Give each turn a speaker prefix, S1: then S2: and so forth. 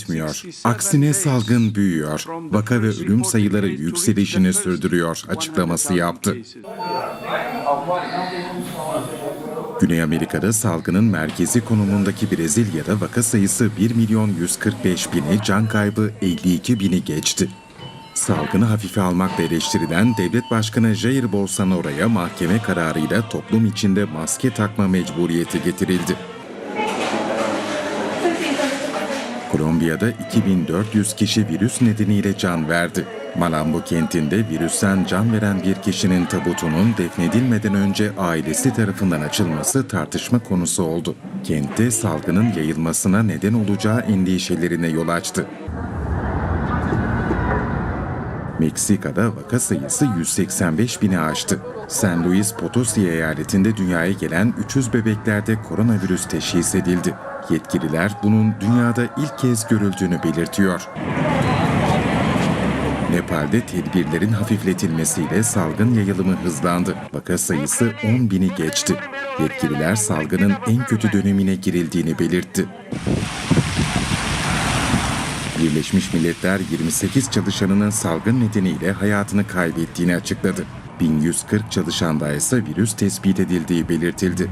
S1: etmiyor. Aksine salgın büyüyor. Vaka ve ölüm sayıları yükselişini sürdürüyor açıklaması yaptı. Güney Amerika'da salgının merkezi konumundaki Brezilya'da vaka sayısı 1 milyon 145 bini, can kaybı 52 bini geçti. Salgını hafife almakla eleştirilen devlet başkanı Jair Bolsonaro'ya mahkeme kararıyla toplum içinde maske takma mecburiyeti getirildi. Kolombiya'da 2400 kişi virüs nedeniyle can verdi. Malambo kentinde virüsten can veren bir kişinin tabutunun defnedilmeden önce ailesi tarafından açılması tartışma konusu oldu. Kentte salgının yayılmasına neden olacağı endişelerine yol açtı. Meksika'da vaka sayısı 185 bini aştı. San Luis Potosi eyaletinde dünyaya gelen 300 bebeklerde koronavirüs teşhis edildi. Yetkililer bunun dünyada ilk kez görüldüğünü belirtiyor. Nepal'de tedbirlerin hafifletilmesiyle salgın yayılımı hızlandı. Vaka sayısı 10 bini geçti. Yetkililer salgının en kötü dönemine girildiğini belirtti. Birleşmiş Milletler 28 çalışanının salgın nedeniyle hayatını kaybettiğini açıkladı. 1140 çalışanda ise virüs tespit edildiği belirtildi.